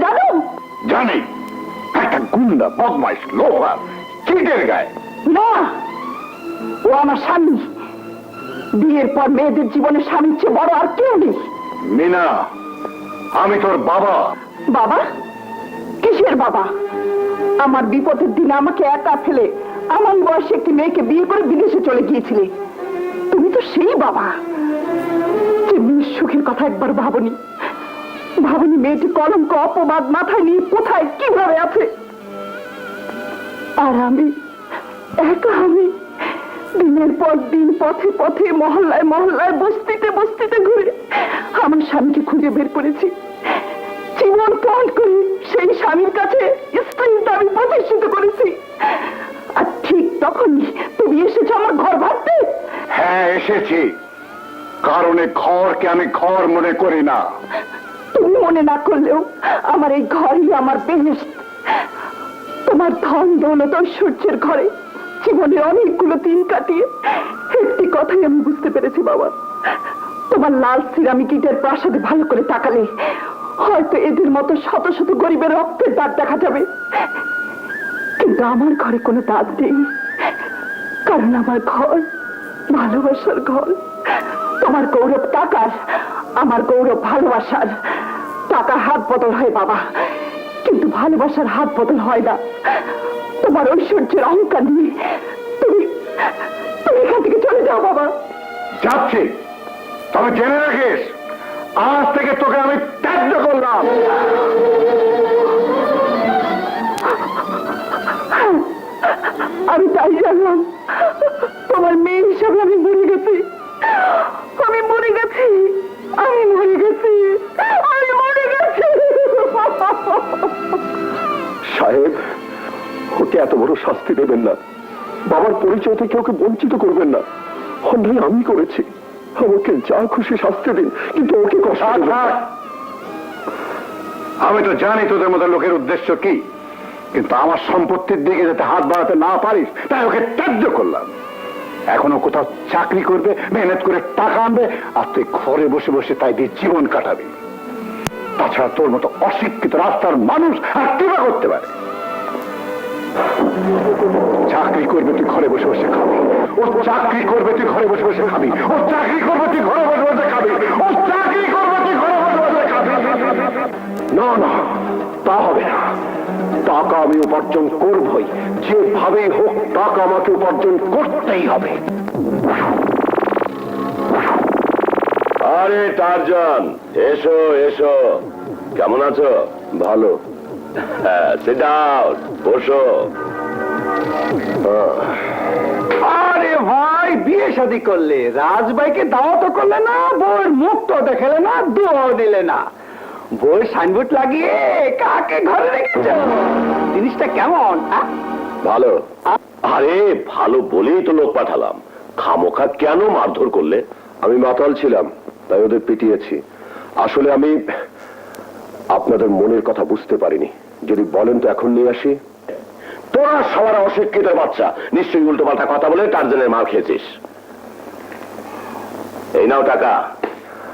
জানো জানি একটা গুন্ডা বদমাইশ লোহার চিটের গায়ে। না ও আমার স্বামী। বিয়ের পর মেয়েদের জীবনে স্বামীর চেয়ে বড় আর কেউ নেই। মিনা আমি তোর বাবা। বাবা? কিসের বাবা? আমার বিপদের দিনে আমাকে একা ফেলে আমার বয়সে একটি মেয়েকে বিয়ে করে বিদেশে চলে গিয়েছিলে। তুমি তো সেই বাবা। যে সুখের কথা একবার ভাবনি। ভাবনি মেয়েটি কলঙ্ক অপবাদ মাথায় নিয়ে কোথায়, কীভাবে আছে? আর আমি একা আমি দিনের পর দিন পথে পথে মহল্লায় মহল্লায় বস্তিতে বস্তিতে ঘুরে আমার স্বামীকে খুঁজে বের করেছি। জীবন পণ করে সেই স্বামীর কাছে স্ত্রীর দাবি প্রতিষ্ঠিত করেছি। আর ঠিক তখনই তুমি এসেছ আমার ঘর ভাবতে হ্যাঁ এসেছি। কারণে ঘরকে আমি ঘর মনে করি না। তুমি মনে না করলেও আমার এই ঘরই আমার বেহেস তোমার ধন দৌলত ঐশ্বর্যের ঘরে জীবনের অনেকগুলো দিন কাটিয়ে একটি কথাই আমি বুঝতে পেরেছি, বাবা। তোমার লাল সিরামিক ইটের প্রাসাদে ভালো করে তাকালে হয়তো এদের মতো শত শত গরিবের রক্তের দাঁত দেখা যাবে। কিন্তু আমার ঘরে কোনো দাঁত নেই, কারণ আমার ঘর ভালোবাসার ঘর। তোমার গৌরব টাকার আমার গৌরব ভালোবাসার। টাকা হাত বদল হয় বাবা কিন্তু ভালোবাসার হাত বদল হয় না। তোমার ঐশ্বর্যের অহংকার নিয়ে তুমি তুমি এখান থেকে চলে যাও বাবা। যাচ্ছি। তবে জেনে রাখিস আজ থেকে তোকে আমি ত্যায্য করলাম। আমি তাই জানলাম তোমার মেয়ে হিসাবে আমি মরে গেছি। আমি মরে গেছি। আমি মরে গেছি। আমি মরে গেছি। সাহেব ওকে এত বড় শাস্তি দেবেন না। বাবার পরিচয় থেকে ওকে বঞ্চিত করবেন না। অন্যায় আমি করেছি। আমাকে যা খুশি শাস্তি দিন কিন্তু ওকে কষ্ট। আমি তো জানি তোদের মতো লোকের উদ্দেশ্য কি কিন্তু আমার সম্পত্তির দিকে যাতে হাত বাড়াতে না পারিস তাই ওকে ত্যায্য করলাম। এখনও কোথাও চাকরি করবে, মেহনত করে টাকা আনবে, আর তুই ঘরে বসে বসে তাই দিয়ে জীবন কাটাবি। তাছাড়া তোর মতো অশিক্ষিত রাস্তার মানুষ আর কিবা করতে পারে? চাকরি করবে তুই ঘরে বসে বসে খাবি। ও চাকরি করবে তুই ঘরে বসে বসে খাবি। ও চাকরি করবে তুই ঘরে বসে বসে খাবি। ও চাকরি করবে তুই ঘরে বসে বসে খাবি। না না। তা হবে না। টাকা আমি উপার্জন করবই। যেভাবেই হোক টাকা আমাকে উপার্জন করতেই হবে। আরে টারজন এসো এসো। কেমন আছো? ভালো। হ্যাঁ সিট ডাউন বসো। আরে ভাই বিয়ে শাদী করলে? রাজভাইকে দাওয়াত করলে না বউয়ের মুখ তো দেখালে না দোয়াও দিলে না। বউয়ের সাইনবোর্ড লাগিয়ে কাকে ঘরে রেখেছ? জিনিসটা কেমন ভালো। আরে ভালো বলেই তো লোক পাঠালাম। খামোখা কেন মারধর করলে? আমি মাতাল ছিলাম তাই ওদের পিটিয়েছি। আসলে আমি আপনাদের মনের কথা বুঝতে পারিনি। যদি বলেন তো এখন নিয়ে আসি। তোরা সবার অশিক্ষিত বাচ্চা। নিশ্চয়ই উল্টো পাল্টা কথা বলে টার্জনের মার খেয়েছিস। এই নাও টাকা।